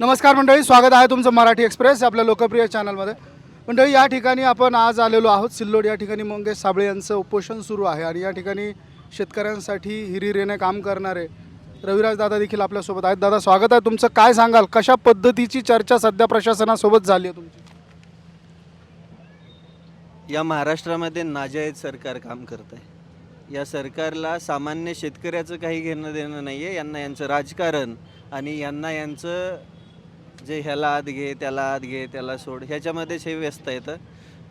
नमस्कार मंडळी स्वागत आहे तुमचं मराठी एक्सप्रेस आपल्या लोकप्रिय चॅनलमध्ये. मंडळी या ठिकाणी आपण आज आलेलो आहोत. सिल्लोड या ठिकाणी मंगेश साबळे यांचं उपोषण सुरू आहे आणि या ठिकाणी शेतकऱ्यांसाठी हिरिरेने काम करणारे रविराज दादा देखील आपल्यासोबत आहेत. दादा स्वागत आहे तुमचं. काय सांगाल? कशा पद्धतीची चर्चा सध्या प्रशासनासोबत झाली आहे तुमची? या महाराष्ट्रामध्ये नाजायज सरकार काम करत आहे या सरकारला सामान्य शेतकऱ्याचं काही घेणं देणं नाही आहे यांना यांचं राजकारण आणि यांना यांचं जे ह्याला आत घे त्याला आत घे त्याला सोड ह्याच्यामध्येच हे व्यस्त येतं.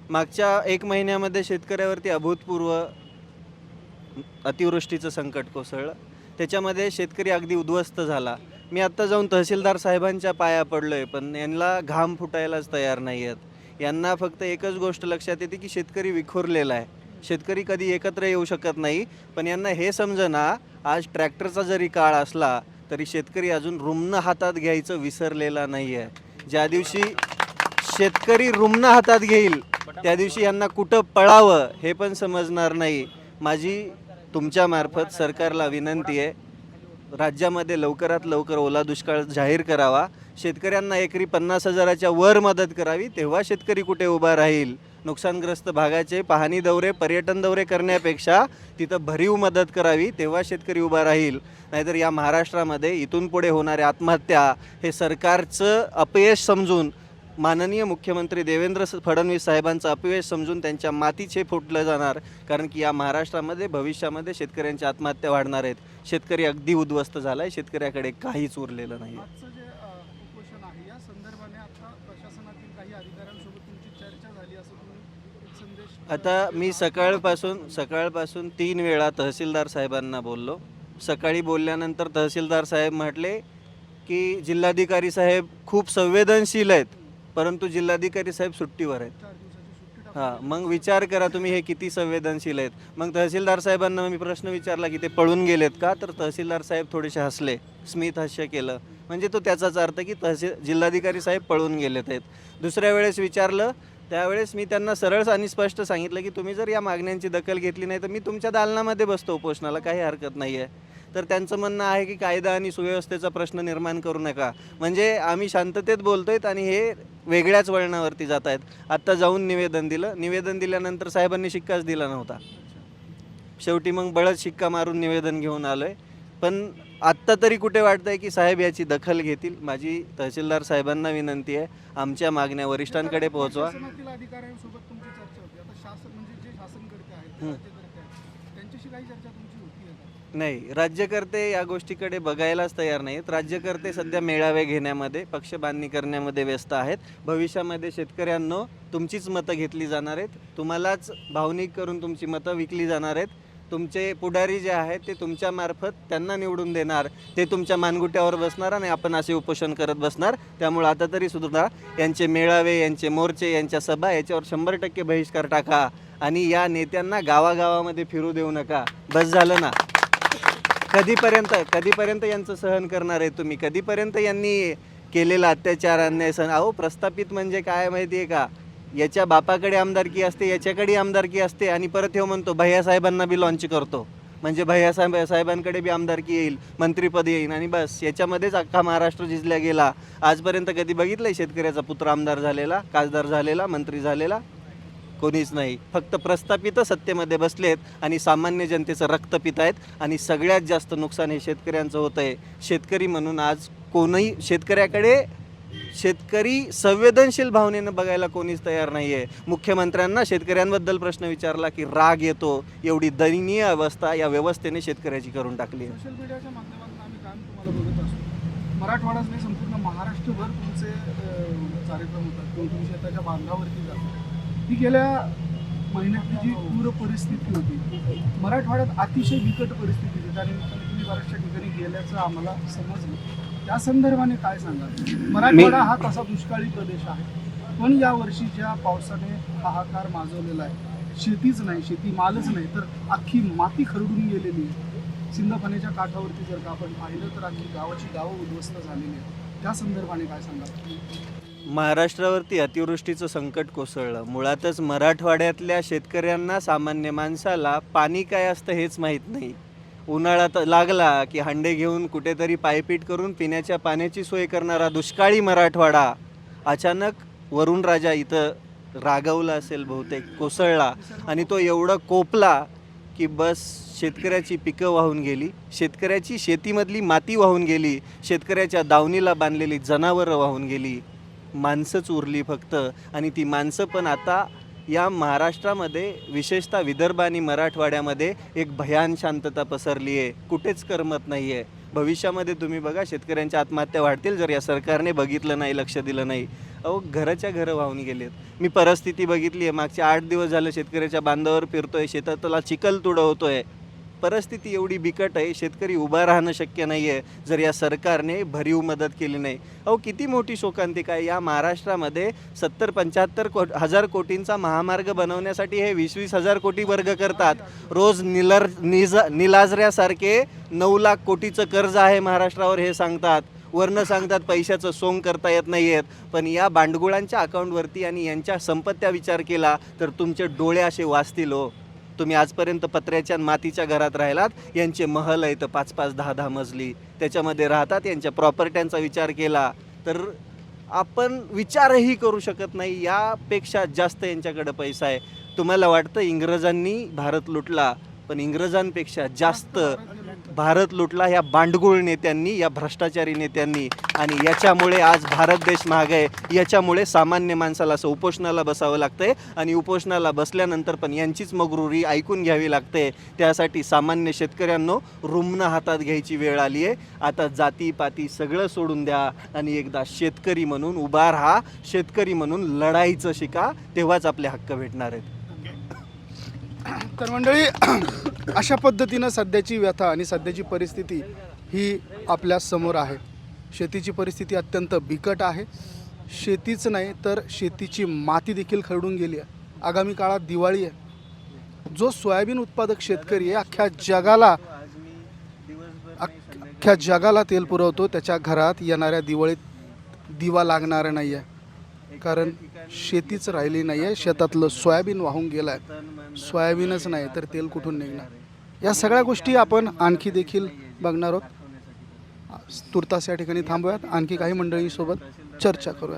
मागच्या एक महिन्यामध्ये शेतकऱ्यावरती अभूतपूर्व अतिवृष्टीचं संकट कोसळलं. त्याच्यामध्ये शेतकरी अगदी उद्ध्वस्त झाला. मी आत्ता जाऊन तहसीलदार साहेबांच्या पाया पडलो आहे पण यांना घाम फुटायलाच तयार नाही आहेत यांना फक्त एकच गोष्ट लक्षात येते की शेतकरी विखुरलेला आहे. शेतकरी कधी एकत्र येऊ शकत नाही. पण यांना हे समजना आज ट्रॅक्टरचा जरी काळ असला तरी शेतकरी अजून रुमनं हातात घ्यायचं विसरलेला नाही आहे ज्या दिवशी शेतकरी रुमनं हातात घेईल त्या दिवशी यांना कुठं पळावं हे पण समजणार नाही. माझी तुमच्यामार्फत सरकारला विनंती आहे. राज्यामध्ये लवकरात लवकर ओला दुष्काळ जाहीर करावा. शेतकऱ्यांना एकरी पन्नास हजाराच्या वर मदत करावी तेव्हा शेतकरी कुठे उभा राहील? नुकसानग्रस्त भागाचे पाहणी दौरे पर्यटन दौरे करण्यापेक्षा तिथं भरीव मदत करावी तेव्हा शेतकरी उभा राहील. नाहीतर या महाराष्ट्रामध्ये इथून पुढे होणाऱ्या आत्महत्या हे सरकारचं अपयश समजून माननीय मुख्यमंत्री देवेंद्र फडणवीस साहेबांचं अपयश समजून त्यांच्या मातीचे फुटलं जाणार. कारण की या महाराष्ट्रामध्ये भविष्यामध्ये शेतकऱ्यांच्या आत्महत्या वाढणार आहेत. शेतकरी अगदी उद्ध्वस्त झाला आहे शेतकऱ्याकडे काहीच उरलेलं नाही आजचं जे उपोषण आहे या संदर्भाने आता प्रशासनातील काही अधिकाऱ्यांसोबत तुमची चर्चा झाली असं तुम्ही एक संदेश आता मी सकाळपासून सकाळपासून तीन वेळा तहसीलदार साहेबांना बोललो. सकाळी बोलल्यानंतर तहसीलदार साहेब म्हटले की जिल्हाधिकारी साहेब खूप संवेदनशील आहेत परंतु जिल्हाधिकारी साहेब सुट्टीवर आहेत. हां मग विचार करा तुम्ही हे किती संवेदनशील आहेत. मग तहसीलदार साहेबांना मी प्रश्न विचारला की ते पळून गेलेत का? तर तहसीलदार साहेब थोडेसे हसले. स्मित हास्य केलं. म्हणजे तो त्याचाच अर्थ की तहसील जिल्हाधिकारी साहेब पळून गेलेत आहेत. दुसऱ्या वेळेस विचारलं त्यावेळेस मी त्यांना सरळ आणि स्पष्ट सांगितलं की तुम्ही जर या मागण्यांची दखल घेतली नाही तर मी तुमच्या दालनामध्ये बसतो उपोषणाला काही हरकत नाही आहे तर त्यांचं म्हणणं आहे की कायदा आणि सुव्यवस्थेचा प्रश्न निर्माण करू नका. म्हणजे आम्ही शांततेत बोलतोय आणि हे वेगळ्याच वळणावरती जात आहेत आत्ता जाऊन निवेदन दिलं. निवेदन दिल्यानंतर साहेबांनी शिक्काच दिला नव्हता. शेवटी मग बळद शिक्का मारून निवेदन घेऊन आलो आहे पण आत्ता तरी कुठे वाटतंय की साहेब याची दखल घेतील? माझी तहसीलदार साहेबांना विनंती आहे आमच्या मागण्या वरिष्ठांकडे पोहोचवा. म्हणजे नाही राज्यकर्ते या गोष्टीकडे बघायलाच तयार नाहीत. राज्यकर्ते सध्या मेळावे घेण्यामध्ये पक्ष बांधणी करण्यामध्ये व्यस्त आहेत. भविष्यामध्ये शेतकऱ्यांनो तुमचीच मतं घेतली जाणार आहेत. तुम्हालाच भावनिक करून तुमची मतं विकली जाणार आहेत. तुमचे पुढारी जे आहेत ते तुमच्या मार्फत त्यांना निवडून देणार. ते तुमच्या मानगुट्यावर बसणार आणि आपण असे उपोषण करत बसणार. त्यामुळे आता तरी सुद्धा यांचे मेळावे यांचे मोर्चे यांच्या सभा याच्यावर शंभर टक्के बहिष्कार टाका. आणि या नेत्यांना गावागावामध्ये फिरू देऊ नका. बस झालं ना? कधीपर्यंत कधीपर्यंत यांचं सहन करणार आहे तुम्ही? कधीपर्यंत यांनी केलेला अत्याचार अन्याय सहन? अहो प्रस्थापित म्हणजे काय माहिती आहे का? याच्या बापाकडे आमदारकी असते याच्याकडे आमदारकी असते आणि परत हे म्हणतो भैया साहेबांना बी लॉन्च करतो. म्हणजे भैयासाहेब साहेबांकडे बी आमदारकी येईल मंत्रीपद येईल आणि बस याच्यामध्येच अख्खा महाराष्ट्र जिजल्या गेला. आजपर्यंत कधी बघितलंय शेतकऱ्याचा पुत्र आमदार झालेला खासदार झालेला मंत्री झालेला? कोणीच नाही. फक्त प्रस्थापित सत्तेमध्ये बसलेत आणि सामान्य जनतेचं रक्त पित आहेत आणि सगळ्यात जास्त नुकसान हे शेतकऱ्यांचं होतं आहे शेतकरी म्हणून आज कोणही शेतकऱ्याकडे शेतकरी संवेदनशील भावनेनं बघायला कोणीच तयार नाही आहे मुख्यमंत्र्यांना शेतकऱ्यांबद्दल प्रश्न विचारला की राग येतो एवढी दयनीय अवस्था या व्यवस्थेने शेतकऱ्याची करून टाकली. आहे सोशल मीडियाच्या माध्यमातून आम्ही काम तुम्हाला बघत असतो. मराठवाडाच नाही संपूर्ण महाराष्ट्रभर तुमचे कार्यक्रम होतात. कोण तुम्ही शेताच्या बांधावरती जातात ती गेल्या महिन्यातली जी पूर परिस्थिती होती मराठवाड्यात अतिशय बिकट परिस्थिती होती. निमित्ताने तुम्ही बऱ्याचशा ठिकाणी गेल्याचं आम्हाला समजलं. त्या संदर्भाने काय सांगाल? मराठवाडा हा तसा दुष्काळी प्रदेश आहे. पण या वर्षीच्या पावसाने हाहाकार माजवलेला आहे. शेतीच नाही शेती मालच नाही. तर अख्खी माती खरडून गेलेली आहे. सिंधफणीच्या काठावरती जर का आपण पाहिलं तर अख्खी गावाची गावं उद्ध्वस्त झालेली आहेत. त्या संदर्भाने काय सांगाल? महाराष्ट्रावरती अतिवृष्टीचं संकट कोसळलं. मुळातच मराठवाड्यातल्या शेतकऱ्यांना सामान्य माणसाला पाणी काय असतं हेच माहीत नाही. उन्हाळा तर लागला की हंडे घेऊन कुठेतरी पायपीट करून पिण्याच्या पाण्याची सोय करणारा दुष्काळी मराठवाडा अचानक वरुण राजा इथं रागवला असेल बहुतेक कोसळला आणि तो एवढं कोपला की बस शेतकऱ्याची पिकं वाहून गेली. शेतकऱ्याची शेतीमधली माती वाहून गेली. शेतकऱ्याच्या दावणीला बांधलेली जनावरं वाहून गेली. माणसंच उरली फक्त. आणि ती माणसं पण आता या महाराष्ट्रामध्ये विशेषतः विदर्भ आणि मराठवाड्यामध्ये एक भयान शांतता पसरली आहे. कुठेच करमत नाही आहे भविष्यामध्ये तुम्ही बघा शेतकऱ्यांच्या आत्महत्या वाढतील जर या सरकारने बघितलं नाही लक्ष दिलं नाही. अहो घराच्या घरं वाहून गेलेत. मी परिस्थिती बघितली आहे मागचे आठ दिवस झालं शेतकऱ्याच्या बांधावर फिरतोय शेतातला चिखल तुडवतोय. परिस्थिती एवढी बिकट आहे शेतकरी उभा राहणं शक्य नाही आहे जर या सरकारने भरीव मदत केली नाही. अहो किती मोठी शोकांतिका आहे. या महाराष्ट्रामध्ये सत्तर पंच्याहत्तर को हजार कोटींचा महामार्ग बनवण्यासाठी हे वीस वीस हजार कोटी वर्ग करतात. रोज निलर निज निलाजऱ्यासारखे नऊ लाख कोटीचं कर्ज आहे महाराष्ट्रावर हे सांगतात. वरनं सांगतात पैशाचं सोंग करता येत नाही आहेत पण या बांडगुळांच्या अकाउंटवरती आणि यांच्या संपत्त्या विचार केला तर तुमचे डोळे असे वाचतील हो. तुम्ही आजपर्यंत पत्र्याच्या मातीच्या घरात राहिलात. यांचे महल आहेत पाच पाच दहा दहा मजली. त्याच्यामध्ये राहतात यांच्या प्रॉपर्ट्यांचा विचार केला तर आपण विचारही करू शकत नाही. यापेक्षा जास्त यांच्याकडे पैसा आहे. तुम्हाला वाटतं इंग्रजांनी भारत लुटला? पण इंग्रजांपेक्षा जास्त भारत लुटला ह्या बांडगुळ नेत्यांनी या भ्रष्टाचारी नेत्यांनी. आणि याच्यामुळे आज भारत देश महाग आहे. याच्यामुळे सामान्य माणसाला असं उपोषणाला बसावं लागतंय. आणि उपोषणाला बसल्यानंतर पण यांचीच मगरुरी ऐकून घ्यावी लागते. त्यासाठी सामान्य शेतकऱ्यांनो रुग्ण हातात घ्यायची वेळ आली आहे. आता जाती पाती सगळं सोडून द्या आणि एकदा शेतकरी म्हणून उभा राहा शेतकरी म्हणून लढाईचं शिका. तेव्हाच आपले हक्क भेटणार आहेत. तर मंडळी अशा पद्धतीनं सध्याची व्यथा आणि सध्याची परिस्थिती ही आपल्यासमोर आहे. शेतीची परिस्थिती अत्यंत बिकट आहे. शेतीच नाही तर शेतीची माती देखील खरडून गेली आहे. आगामी काळात दिवाळी आहे. जो सोयाबीन उत्पादक शेतकरी आहे अख्ख्या जगाला अख्ख्या जगाला तेल पुरवतो त्याच्या घरात येणाऱ्या दिवाळीत दिवा लागणार नाही आहे कारण शेतीच राहिली नाही आहे शेतातलं सोयाबीन वाहून गेलं आहे सोयाबीनच नाही तर तेल कुठून निघणार? या सगळ्या गोष्टी आपण आणखी देखील बघणार आहोत. तुर्तास या ठिकाणी थांबूयात. आणखी काही मंडळींसोबत चर्चा करूयात.